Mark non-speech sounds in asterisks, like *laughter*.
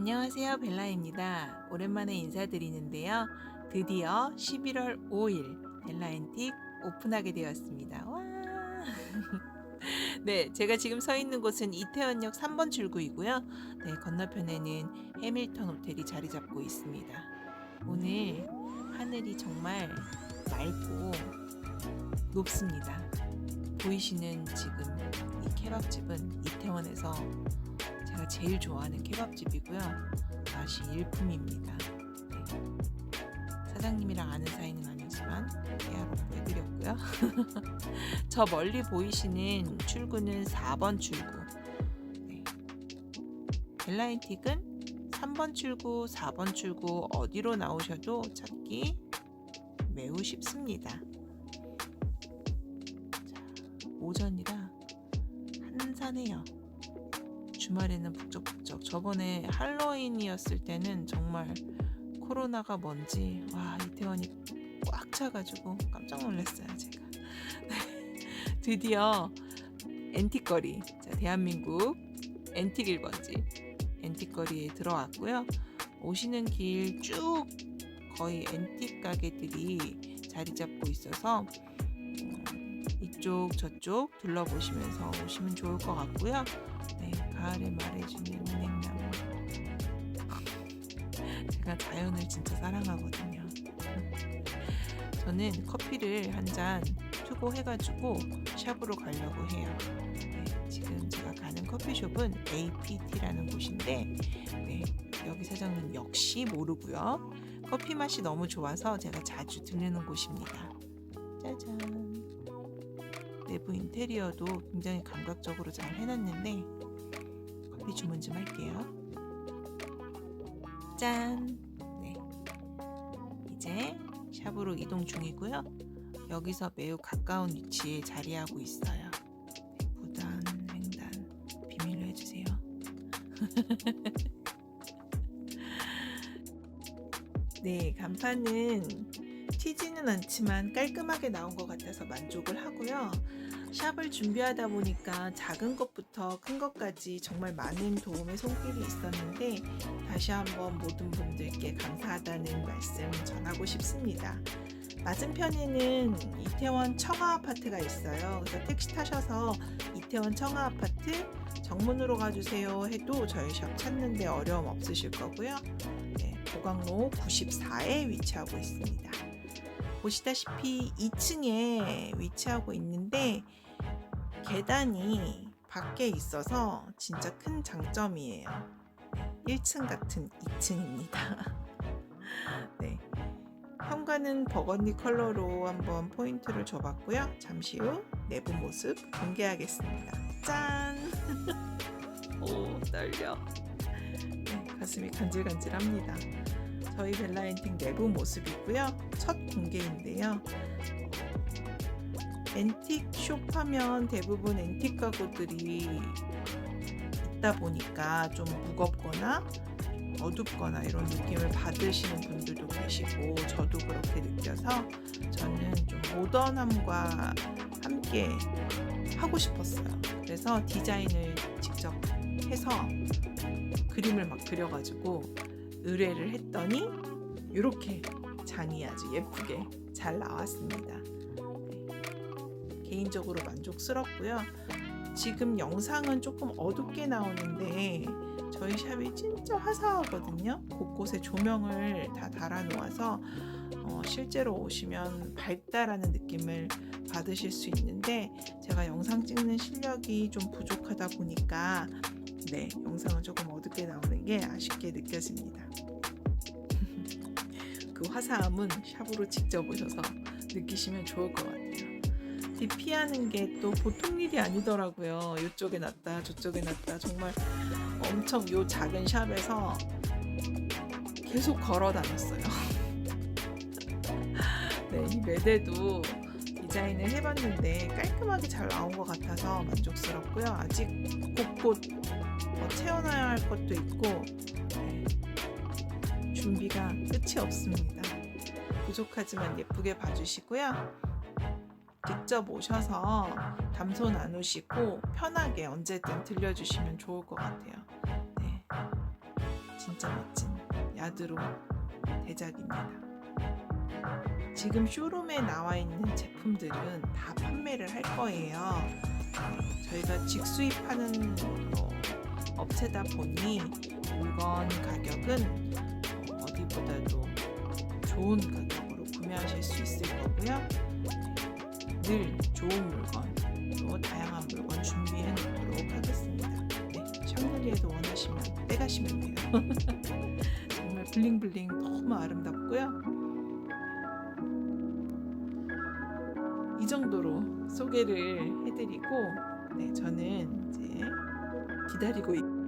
안녕하세요. 벨라입니다. 오랜만에 인사드리는데요. 드디어 11월 5일 벨라앤틱 오픈하게 되었습니다. 와! *laughs* 네, 제가 지금 서 있는 곳은 이태원역 3번 출구이고요. 네, 건너편에는 해밀턴 호텔이 자리 잡고 있습니다. 오늘 하늘이 정말 맑고 높습니다. 보이시는 지금 이 케밥집은 이태원에서 제가 제일 좋아하는 케밥집이고요. 맛이 일품입니다. 네. 사장님이랑 아는 사이는 아니지만 깨알없고 해드렸고요. *laughs* 저 멀리 보이시는 출구는 4번 출구. 네. 벨라인틱은 3번 출구, 4번 출구 어디로 나오셔도 찾기 매우 쉽습니다. 자, 오전이라 한산해요. 주말에는 북적북적. 저번에 할로윈이었을 때는 정말 코로나가 뭔지 와 이태원이 꽉 차가지고 깜짝 놀랐어요 제가. *laughs* 네, 드디어 앤틱거리, 자 대한민국 앤틱 1번지 앤틱거리에 들어왔고요. 오시는 길 쭉 거의 앤틱 가게들이 자리 잡고 있어서 음, 이쪽 저쪽 둘러보시면서 오시면 좋을 것 같고요. 네, 가을에 말해주는 은행나무. *laughs* 제가 자연을 진짜 사랑하거든요. *laughs* 저는 커피를 한 잔 투고해가지고 샵으로 가려고 해요. 네, 지금 제가 가는 커피숍은 APT라는 곳인데, 네, 여기 사장님 역시 모르고요. 커피 맛이 너무 좋아서 제가 자주 들르는 곳입니다. 짜잔. 내부 인테리어도 굉장히 감각적으로 잘 해놨는데 커피 주문 좀 할게요. 짠. 네. 이제 샵으로 이동 중이고요. 여기서 매우 가까운 위치에 자리하고 있어요. 네, 무단 횡단 비밀로 해주세요. *laughs* 네, 간판은 튀지는 않지만 깔끔하게 나온 것 같아서 만족을 하고요. 샵을 준비하다 보니까 작은 것부터 큰 것까지 정말 많은 도움의 손길이 있었는데 다시 한번 모든 분들께 감사하다는 말씀 전하고 싶습니다. 맞은편에는 이태원 청아 아파트가 있어요. 그래서 택시 타셔서 이태원 청아 아파트 정문으로 가주세요 해도 저희 샵 찾는데 어려움 없으실 거고요. 네, 보강로 94에 위치하고 있습니다. 보시다시피 2층에 위치하고 있는데 계단이 밖에 있어서 진짜 큰 장점이에요. 1층 같은 2층입니다. *laughs* 네. 현관은 버건디 컬러로 한번 포인트를 줘봤고요. 잠시 후 내부 모습 공개하겠습니다. 짠! *laughs* 오, 떨려. 네, 가슴이 간질간질합니다. 저희 벨라엔팅 내부 모습이고요. 첫 공개인데요. 앤틱 숍하면 대부분 앤틱 가구들이 있다 보니까 좀 무겁거나 어둡거나 이런 느낌을 받으시는 분들도 계시고 저도 그렇게 느껴서 저는 좀 모던함과 함께 하고 싶었어요. 그래서 디자인을 직접 해서 그림을 막 그려가지고 의뢰를 했더니 이렇게 장이 아주 예쁘게 잘 나왔습니다. 네. 개인적으로 만족스럽고요. 지금 영상은 조금 어둡게 나오는데 저희 샵이 진짜 화사하거든요. 곳곳에 조명을 다 달아놓아서 어, 실제로 오시면 밝다라는 느낌을 받으실 수 있는데 제가 영상 찍는 실력이 좀 부족하다 보니까 네 영상은 조금 어둡게 나오는 게 아쉽게 느껴집니다. *laughs* 그 화사함은 샵으로 직접 오셔서 느끼시면 좋을 것 같아요. DP하는 게 또 보통 일이 아니더라고요. 이쪽에 놨다 저쪽에 놨다 정말 엄청 요 작은 샵에서 계속 걸어 다녔어요. *laughs* 네, 이 매대도 디자인을 해봤는데 깔끔하게 잘 나온 것 같아서 만족스럽고요. 아직 곳곳 뭐 채워놔야 할 것도 있고 네, 준비가 끝이 없습니다. 부족하지만 예쁘게 봐주시고요. 직접 오셔서 담소 나누시고 편하게 언제든 들려주시면 좋을 것 같아요. 네. 진짜 멋진 야드로 대작입니다. 지금 쇼룸에 나와 있는 제품들은 다 판매를 할 거예요. 네, 저희가 직수입하는 어, 업체다 보니 물건 가격은 어, 어디보다도 좋은 가격으로 구매하실 수 있을 거고요. 늘 좋은 물건, 또 다양한 물건 준비해 놓도록 하겠습니다. 네, 샹들리에도 원하시면 빼가시면 돼요. *laughs* 정말 블링블링 너무 아름답고요. 이 정도로 소개를 해드리고, 네, 저는 이제 기다리고 있.